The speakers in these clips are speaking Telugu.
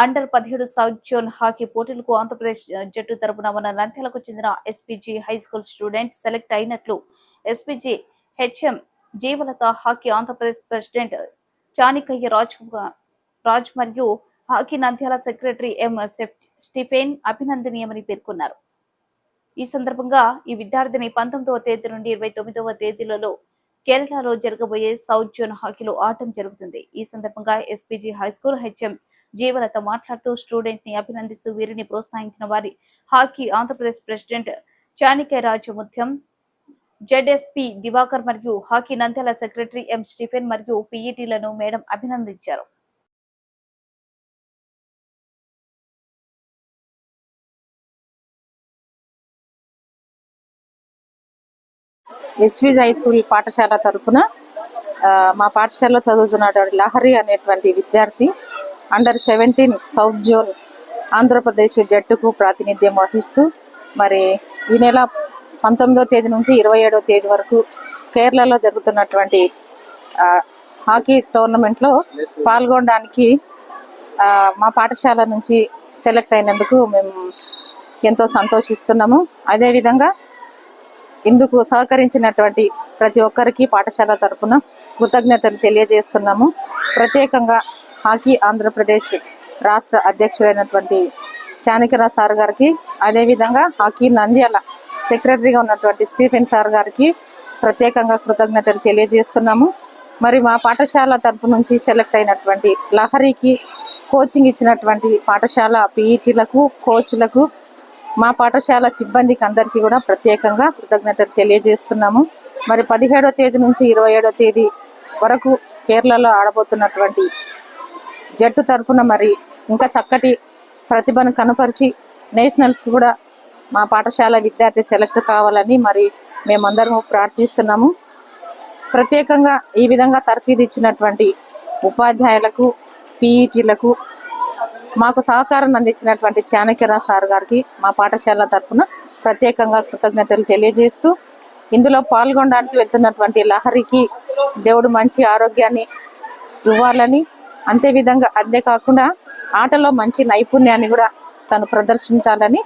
అండర్ పదిహేడు సౌత్ జోన్ హాకీ పోటీలకు ఆంధ్రప్రదేశ్ జట్టు తరపున మన నంద్యాలకు చెందిన SPG high school student select అయినట్లు SPG HM Jeevalatha hockey Andhra Pradesh president Chanikayya Raj Kumar Raj మరియు hockey Nandyal secretary M Stephen Stephen అభినందనీయమని పేర్కొన్నారు. ఈ సందర్భంగా ఈ విద్యార్థిని పంతొమ్మిదవ తేదీ నుండి ఇరవై తొమ్మిదవ తేదీలలో కేరళలో జరగబోయే సౌత్ జోన్ హాకీలో ఆటం జరుగుతుంది. ఈ సందర్భంగా SPG high school HM Jeevalatha మాట్లాడుతూ స్టూడెంట్ని అభినందిస్తూ వీరిని ప్రోత్సహించిన వారి hockey Andhra Pradesh president Chanakya Raju Mutyam ZSP Divakar మరియు hockey Nandyal secretary M Stephen మరియు పీఈటీలను మేడం అభినందించారు. ఎస్విజ్ హై స్కూల్ పాఠశాల తరఫున మా పాఠశాలలో చదువుతున్నటువంటి లహరి అనేటువంటి విద్యార్థి under seventeen south zone Andhra Pradesh జట్టుకు ప్రాతినిధ్యం వహిస్తూ మరి ఈ నెల పంతొమ్మిదో తేదీ నుంచి ఇరవై ఏడో తేదీ వరకు కేరళలో జరుగుతున్నటువంటి హాకీ టోర్నమెంట్లో పాల్గొనడానికి మా పాఠశాల నుంచి సెలెక్ట్ అయినందుకు మేము ఎంతో సంతోషిస్తున్నాము. అదేవిధంగా ఇందుకు సహకరించినటువంటి ప్రతి ఒక్కరికి పాఠశాల తరఫున కృతజ్ఞతలు తెలియజేస్తున్నాము. ప్రత్యేకంగా హాకీ ఆంధ్రప్రదేశ్ రాష్ట్ర అధ్యక్షుడైనటువంటి చాణక్యరావు సార్ గారికి అదేవిధంగా హాకీ నంద్యాల సెక్రటరీగా ఉన్నటువంటి స్టీఫెన్ సార్ గారికి ప్రత్యేకంగా కృతజ్ఞతలు తెలియజేస్తున్నాము. మరి మా పాఠశాల తరపు నుంచి సెలెక్ట్ అయినటువంటి లహరికి కోచింగ్ ఇచ్చినటువంటి పాఠశాల పీఈటీలకు కోచ్లకు మా పాఠశాల సిబ్బందికి అందరికీ కూడా ప్రత్యేకంగా కృతజ్ఞతలు తెలియజేస్తున్నాము. మరి పదిహేడో తేదీ నుంచి ఇరవై తేదీ వరకు కేరళలో ఆడబోతున్నటువంటి జట్టు తరఫున మరి ఇంకా చక్కటి ప్రతిభను కనపరిచి నేషనల్స్ కూడా మా పాఠశాల విద్యార్థి సెలెక్ట్ కావాలని మరి మేమందరము ప్రార్థిస్తున్నాము. ప్రత్యేకంగా ఈ విధంగా తర్ఫీదు ఇచ్చినటువంటి ఉపాధ్యాయులకు పీఈటీలకు మాకు సహకారం అందించినటువంటి చాణక్యరావు సార్ గారికి మా పాఠశాల తరఫున ప్రత్యేకంగా కృతజ్ఞతలు తెలియజేస్తూ ఇందులో పాల్గొనడానికి వెళ్తున్నటువంటి లహరికి దేవుడు మంచి ఆరోగ్యాన్ని ఇవ్వాలని అంతే విధంగా అంతేకాకుండా ఆటలో మంచి నైపుణ్యాన్ని కూడా తను ప్రదర్శించాలని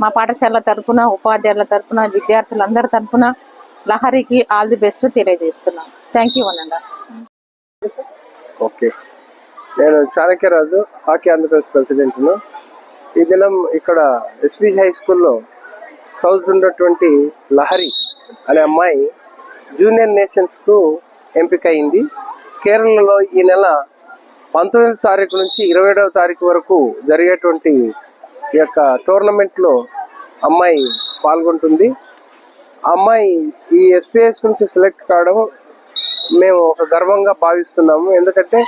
మా పాఠశాల తరఫున ఉపాధ్యాయుల తరఫున విద్యార్థులందరి తరఫున లహరికి ఆల్ ది బెస్ట్ తెలియజేస్తున్నాను. థ్యాంక్ యూ అనండి. ఓకే నేను చాణక్యరాజు హాకీ ఆంధ్రప్రదేశ్ ప్రెసిడెంట్ను. ఈ దినం ఇక్కడ ఎస్వి హై స్కూల్లో చదువుతున్నటువంటి లహరి అనే అమ్మాయి జూనియర్ నేషన్స్కు ఎంపిక అయింది కేరళలో ఈ నెల పంతొమ్మిదవ తారీఖు నుంచి ఇరవై ఏడవ తారీఖు వరకు జరిగేటువంటి ఈ యొక్క టోర్నమెంట్లో అమ్మాయి పాల్గొంటుంది. అమ్మాయి ఈ ఎస్పీఎస్ నుంచి సెలెక్ట్ కావడం మేము ఒక గర్వంగా భావిస్తున్నాము. ఎందుకంటే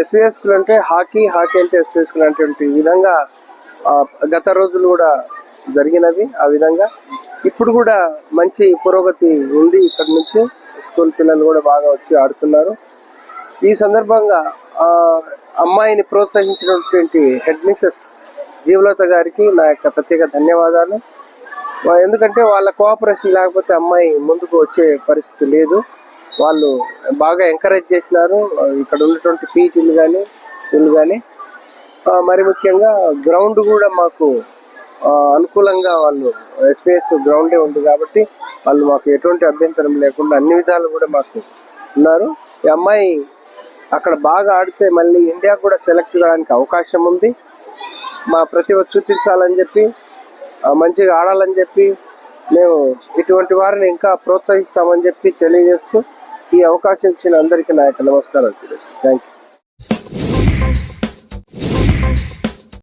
ఎస్పీఎస్ అంటే హాకీ హాకీ అంటే ఎస్వీఎస్ స్కూల్ అనేటువంటి విధంగా గత రోజులు కూడా జరిగినది ఆ విధంగా. ఇప్పుడు కూడా మంచి పురోగతి ఉంది ఇక్కడ నుంచి. స్కూల్ పిల్లలు కూడా బాగా వచ్చి ఆడుతున్నారు. ఈ సందర్భంగా అమ్మాయిని ప్రోత్సహించినటువంటి హెడ్ మిసెస్ జీవలత గారికి నా యొక్క ప్రత్యేక ధన్యవాదాలు. ఎందుకంటే వాళ్ళ కోఆపరేషన్ లేకపోతే అమ్మాయి ముందుకు వచ్చే పరిస్థితి లేదు. వాళ్ళు బాగా ఎంకరేజ్ చేసినారు. ఇక్కడ ఉన్నటువంటి పీటీలు కానీ వీళ్ళు కానీ మరి ముఖ్యంగా గ్రౌండ్ కూడా మాకు అనుకూలంగా వాళ్ళు ఎస్పీఎస్ గ్రౌండే ఉంది కాబట్టి వాళ్ళు మాకు ఎటువంటి అభ్యంతరం లేకుండా అన్ని విధాలు కూడా మాకు ఉన్నారు. ఈ అమ్మాయి అక్కడ బాగా ఆడితే మళ్ళీ ఇండియా కూడా సెలెక్ట్ కావడానికి అవకాశం ఉంది. మా ప్రతిభ చూపించాలని చెప్పి మంచిగా ఆడాలని చెప్పి మేము ఇటువంటి వారిని ఇంకా ప్రోత్సహిస్తామని చెప్పి తెలియజేస్తూ ఈ అవకాశం ఇచ్చిన అందరికీ నా యొక్క నమస్కారాలు థ్యాంక్ యూ